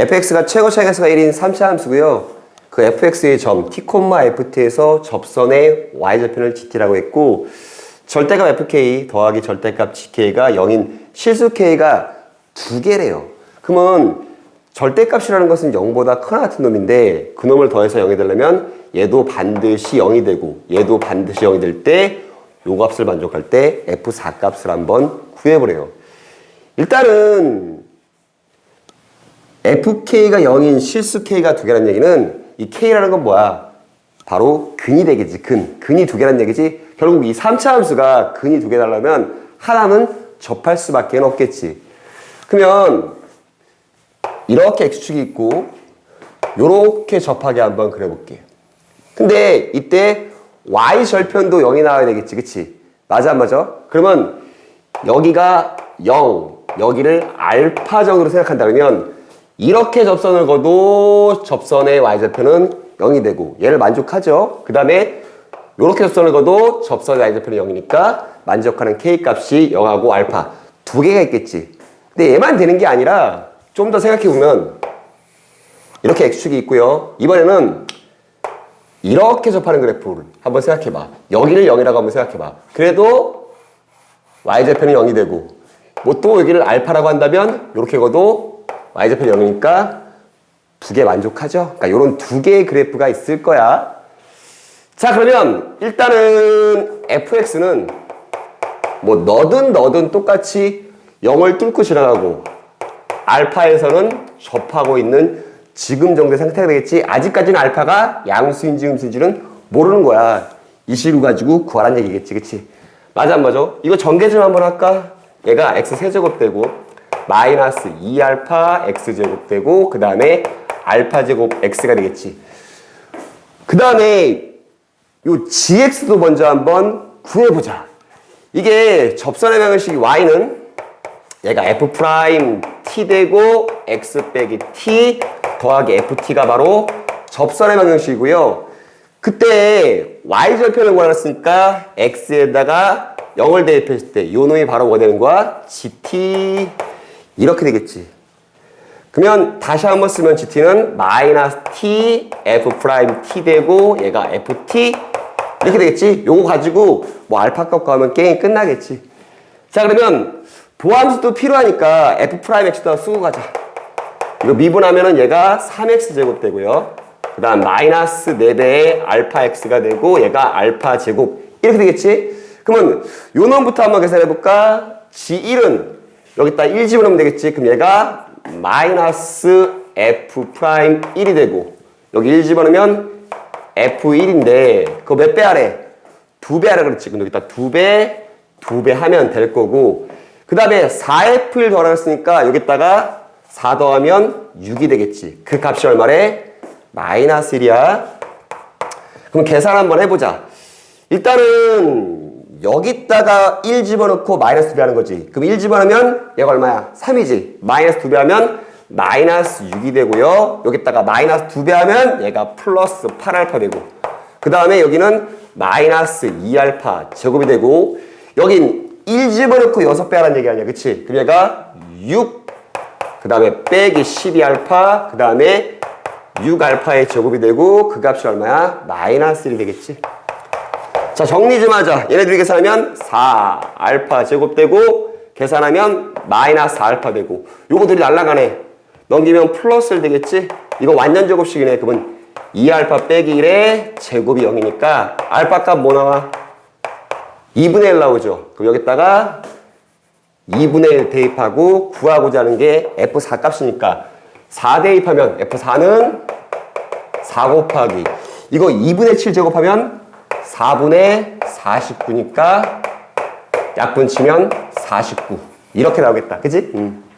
fx가 최고 차이가수가 1인 3차 함수고요. 그 fx의 점 t, ft에서 접선의 y절편을 gt라고 했고 절대값 fk 더하기 절대값 gk가 0인 실수 k가 두 개래요. 그러면 절대값이라는 것은 0보다 크나 같은 놈인데 그 놈을 더해서 0이 되려면 얘도 반드시 0이 되고 얘도 반드시 0이 될 때 요 값을 만족할 때 f4 값을 한번 구해보래요. 일단은 fk가 0인 실수 k가 두 개라는 얘기는 이 k라는 건 뭐야? 바로 근이 되겠지, 근. 근이 두 개라는 얘기지. 결국 이 3차 함수가 근이 두 개 달라면 하나는 접할 수밖에 없겠지. 그러면 이렇게 x축이 있고 요렇게 접하게 한번 그려볼게요. 근데 이때 y 절편도 0이 나와야 되겠지, 그치? 맞아, 안 맞아? 그러면 여기가 0, 여기를 알파정으로 생각한다 그러면 이렇게 접선을 거도 접선의 y절편은 0이 되고 얘를 만족하죠. 그 다음에 이렇게 접선을 거도 접선의 y절편이 0이니까 만족하는 k값이 0하고 알파 두 개가 있겠지. 근데 얘만 되는 게 아니라 좀 더 생각해 보면 이렇게 x축이 있고요. 이번에는 이렇게 접하는 그래프를 한번 생각해 봐. 여기를 0이라고 한번 생각해 봐. 그래도 y절편이 0이 되고 뭐 또 여기를 알파라고 한다면 이렇게 거도 y절편이 0이니까 두 개 만족하죠. 그러니까 이런 두 개의 그래프가 있을 거야. 자 그러면 일단은 fx는 뭐 너든 너든 똑같이 0을 뚫고 지나가고 알파에서는 접하고 있는 지금 정도의 상태가 되겠지. 아직까지는 알파가 양수인지 음수인지는 모르는 거야. 이 식을 가지고 구하란 얘기겠지. 그치? 맞아 안 맞아? 이거 전개 좀 한번 할까? 얘가 x 세제곱 되고 마이너스 2알파 x제곱 되고 그 다음에 알파 제곱 x가 되겠지. 그 다음에 요 gx도 먼저 한번 구해보자. 이게 접선의 방정식 y는 얘가 f 프라임 t 되고 x 빼기 t 더하기 ft가 바로 접선의 방정식이고요. 그때 y 절편을 구하였으니까 x에다가 0을 대입했을 때 요 놈이 바로 뭐가 되는 거야? gt 이렇게 되겠지. 그러면 다시 한번 쓰면 gt는 마이너스 t f 프라임 t 되고 얘가 ft 이렇게 되겠지. 요거 가지고 뭐 알파 값 구하면 게임 끝나겠지. 자 그러면 보함수도 필요하니까 f 프라임 x도 쓰고 가자. 이거 미분하면은 얘가 3x 제곱 되고요. 그 다음 마이너스 4배의 알파 x가 되고 얘가 알파 제곱 이렇게 되겠지? 그러면 요 놈부터 한번 계산해 볼까? g1은 여기다 1 집어넣으면 되겠지? 그럼 얘가 마이너스 f 프라임 1이 되고 여기 1 집어넣으면 f1인데 그거 몇배 하래? 두배 하라 그랬지. 그럼 여기다 두 배, 두 배 하면 될 거고 그 다음에 4f를 더하랬으니까 여기다가 4 더하면 6이 되겠지. 그 값이 얼마래? 마이너스 1이야. 그럼 계산 한번 해보자. 일단은 여기다가 1 집어넣고 마이너스 2배 하는 거지. 그럼 1 집어넣으면 얘가 얼마야? 3이지. 마이너스 2배 하면 마이너스 6이 되고요. 여기다가 마이너스 2배 하면 얘가 플러스 8알파 되고 그 다음에 여기는 마이너스 2알파 제곱이 되고 여긴 1 집어넣고 6배 하라는 얘기 아니야. 그치? 그럼 얘가 6, 그 다음에 빼기 12알파, 그 다음에 6알파의 제곱이 되고 그 값이 얼마야? 마이너스 1이 되겠지? 자 정리 좀 하자. 얘네들이 계산하면 4 알파 제곱 되고 계산하면 마이너스 4 알파 되고 요거들이 날라가네. 넘기면 플러스 1 되겠지? 이거 완전 제곱식이네. 그러면 2알파 빼기 1의 제곱이 0이니까 알파 값 뭐 나와? 2분의 1 나오죠. 그럼 여기다가 2분의 1 대입하고 구하고자 하는 게 F4 값이니까 4 대입하면 F4는 4 곱하기 이거 2분의 7 제곱하면 4분의 49니까 약분 치면 49 이렇게 나오겠다. 그지? 음.